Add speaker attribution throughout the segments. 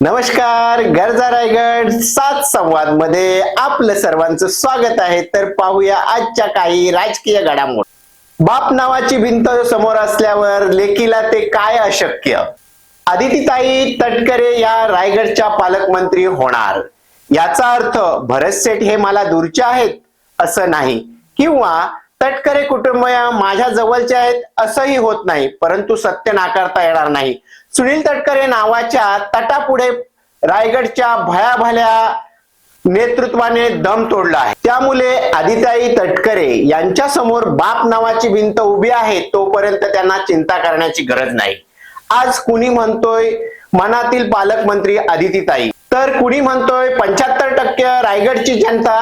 Speaker 1: नमस्कार गरजा रायगड सात संवादमध्ये आपलं सर्वांचं स्वागत आहे. तर पाहूया आजच्या काही राजकीय घडामोड. बाप नावाची भिंत समोर असल्यावर लेकीला ते काय अशक्य? आदितीताई तटकरे या रायगडच्या पालकमंत्री होणार. याचा अर्थ भरत सेठ हे मला दूरचे आहेत असं नाही. किंवा तटकरे कुटुंबीय माझ्या जवळचे आहेत असंही होत नाही परंतु सत्य नाकारता येणार नाही. सुनील तटकरे नावाच्या तटापुढे रायगडच्या भयाभल्या नेतृत्वाने दम तोडला आहे. त्यामुळे आदिताई तटकरे यांच्या समोर बाप नावाची भिंत उभी आहे तोपर्यंत त्यांना चिंता करण्याची गरज नाही. आज कुणी म्हणतोय मनातील पालकमंत्री आदितीताई. तर कुणी म्हणतोय पंच्याहत्तर टक्के रायगडची जनता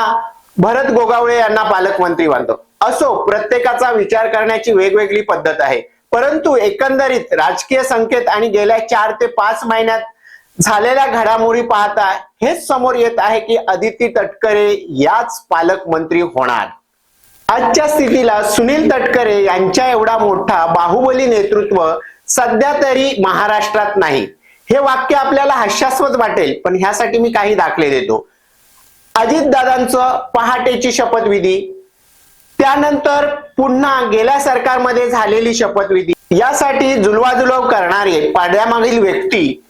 Speaker 1: भरत गोगावळे यांना पालकमंत्री मानतो. असो प्रत्येकाचा विचार करण्याची वेगवेगळी पद्धत आहे. परंतु एकंदरीत राजकीय संकेत आणि गेल्या चार ते पाच महिन्यात झालेल्या घडामोडी पाहता हेच समोर येत आहे की अदिती तटकरे याच पालकमंत्री होणार. आजच्या स्थितीला सुनील तटकरे यांच्या एवढा मोठा बाहुबली नेतृत्व सध्या तरी महाराष्ट्रात नाही. हे वाक्य आपल्याला हास्यास्पद वाटेल पण ह्यासाठी मी काही दाखले देतो. अजितदादांचं पहाटेची शपथविधी त्यानंतर पुन्हा गेल्या सरकारमध्ये झालेली शपथविधी. यासाठी जुलवाजुलव करणारे पाड्यामागील व्यक्ती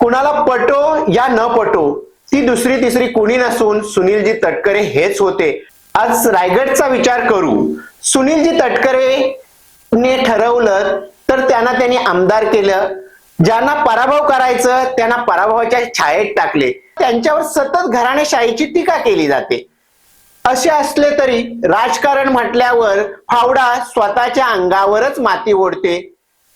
Speaker 1: कुणाला पटो या न पटो ती दुसरी तिसरी कुणी नसून सुनीलजी तटकरे हेच होते. आज रायगडचा विचार करू सुनीलजी तटकरे ने ठरवलं तर त्यांना त्यांनी आमदार केलं. ज्यांना पराभव करायचं त्यांना पराभवाच्या छायेत टाकले. त्यांच्यावर सतत घराणेशाहीची टीका केली जाते. असे असले तरी राजकारण म्हटल्यावर फावडा स्वतःच्या अंगावरच माती ओढते.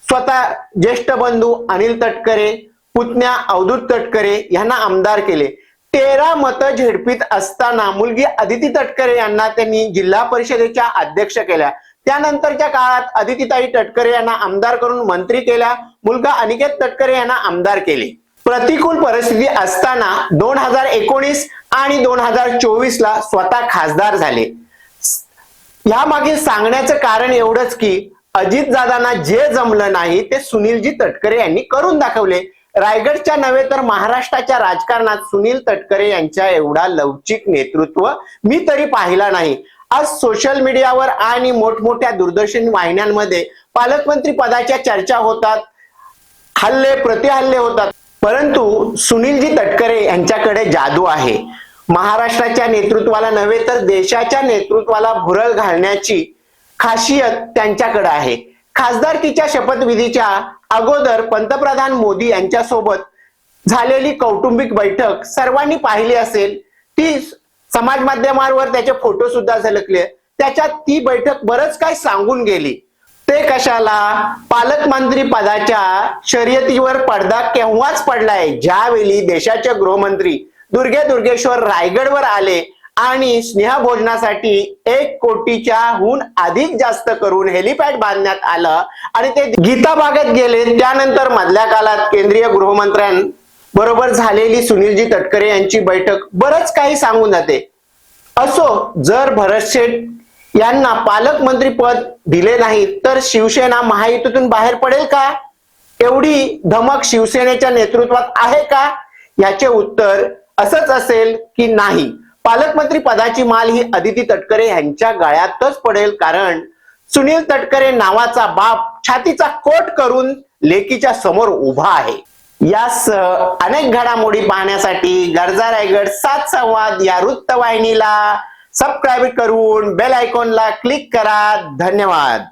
Speaker 1: स्वतः ज्येष्ठ बंधू अनिल तटकरे पुतण्या अवधूत तटकरे यांना आमदार केले. तेरा मतं झेडपीत असताना मुलगी अदिती तटकरे यांना त्यांनी जिल्हा परिषदेच्या अध्यक्ष केल्या. त्यानंतरच्या काळात अदितीताई तटकरे यांना आमदार करून मंत्री केल्या. मुलगा अनिकेत तटकरे यांना आमदार केले. प्रतिकूल परिस्थिती असताना दोन हजार एकोणीस आणि दोन हजार चोवीस ला स्वतः खासदार झाले. ह्या सांगण्याचं कारण एवढंच की अजित दादांना जे जमलं नाही ते सुनीलजी तटकरे यांनी करून दाखवले. रायगडच्या नव्हे तर महाराष्ट्राच्या राजकारणात सुनील तटकरे यांच्या एवढा लवचिक नेतृत्व मी तरी पाहिला नाही. आज सोशल मीडियावर आणि मोठमोठ्या दूरदर्शन वाहिन्यांमध्ये पालकमंत्री पदाच्या चर्चा होतात. हल्ले प्रतिहल्ले होतात. परंतु सुनीलजी तटकरे यांच्याकडे जादू आहे. महाराष्ट्राच्या नेतृत्वाला नव्हे तर देशाच्या नेतृत्वाला भुरळ घालण्याची खासियत त्यांच्याकडे आहे. खासदारकीच्या शपथविधीच्या अगोदर पंतप्रधान मोदी यांच्यासोबत झालेली कौटुंबिक बैठक सर्वांनी पाहिली असेल. ती समाज माध्यमांवर त्याचे फोटो सुद्धा झलकले. त्याच्यात ती बैठक बरंच काय सांगून गेली. ते कशाला? पालकमंत्री पदाच्या शर्यतीवर पडदा केव्हाच पडलाय? ज्यावेळी देशाचे गृहमंत्री दुर्गे दुर्गेश्वर रायगडवर आले आणि स्नेहभोजनासाठी एक कोटीच्या हून अधिक जास्त करून हेलिपॅड बांधण्यात आलं आणि ते गीता बागेत गेले त्यानंतर मधल्या काळात केंद्रीय गृहमंत्र्यांबरोबर झालेली सुनीलजी तटकरे यांची बैठक बरंच काही सांगून जाते. असो जर भरत शेठ यांना पालकमंत्री पद दिले नाही तर शिवसेना महायुतीतून बाहेर पडेल का? एवढी धमक शिवसेनेच्या नेतृत्वात आहे का? याचे उत्तर असंच असेल की नाही. पालकमंत्री पदाची माल ही अदिती तटकरे यांच्या गळ्यातच पडेल कारण सुनील तटकरे नावाचा बाप छातीचा कोट करून लेकीच्या समोर उभा आहे. यासह अनेक घडामोडी पाहण्यासाठी गरजा रायगड सात संवाद या वृत्तवाहिनीला सबस्क्राईब करून बेल आयकॉनला क्लिक करा. धन्यवाद.